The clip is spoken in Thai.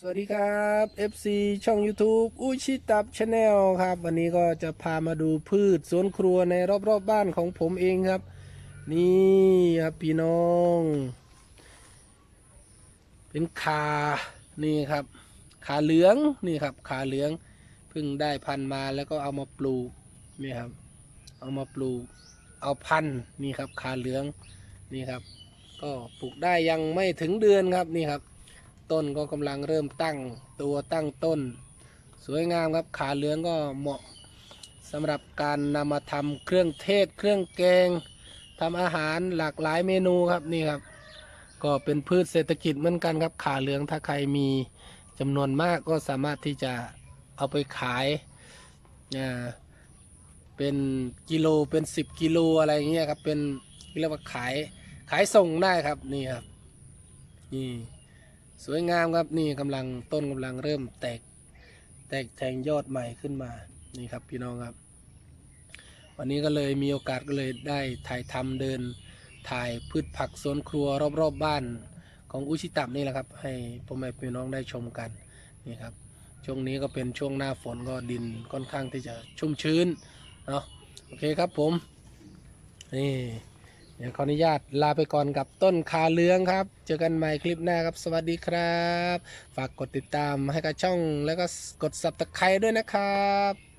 สวัสดีครับ FC ช่อง YouTube อุชิตับชาแนลครับ วันนี้ก็จะพามาดูพืชสวนครัวในรอบๆบบ้านของผมเองครับ นี่ครับพี่น้อง เป็นขานี่ครับ ขาเหลืองนี่ครับ ขาเหลืองเพิ่งได้พันธุ์มาแล้วก็เอามาปลูกนี่ครับ เอามาปลูก เอาพันธุ์นี่ครับ ขาเหลืองนี่ครับ ก็ปลูกได้ยังไม่ถึงเดือนครับนี่ครับ ต้นก็กำลังเริ่มตั้งตัวตั้งต้น สวยงามครับขาเหลืองก็เหมาะสำหรับการนำมาทำเครื่องเทศ เครื่องแกงทำอาหารหลากหลายเมนูครับนี่ครับ ก็เป็นพืชเศรษฐกิจเหมือนกันครับขาเหลืองถ้าใครมีจำนวนมากก็สามารถที่จะเอาไปขายอ่าเป็นกิโลเป็น 10 กิโลอะไรเงี้ยครับเป็นเรียกว่าขายขายส่งได้ครับนี่ครับนี่ สวยงามครับนี่กำลังต้นกำลังเริ่มแตกแตกแทงยอดใหม่ขึ้นมานี่ครับพี่น้องครับ วันนี้ก็เลยมีโอกาสก็เลยได้ถ่ายทำเดิน ถ่ายพืชผักสวนครัวรอบๆบบ้านของอุชิตับนี่แหละครับ ให้พ่อแม่พี่น้องได้ชมกันนี่ครับช่วงนี้ก็เป็นช่วงหน้าฝนก็ดินค่อนข้างที่จะชุ่มชื้นเนาะโอเคครับผมนี่ เดี๋ยวขออนุญาตลาไปก่อนกับต้นคาเลืองครับ เจอกันใหม่คลิปหน้าครับ สวัสดีครับ ฝากกดติดตามให้กับช่องแล้วก็กดสับตะไคร้ด้วยนะครับ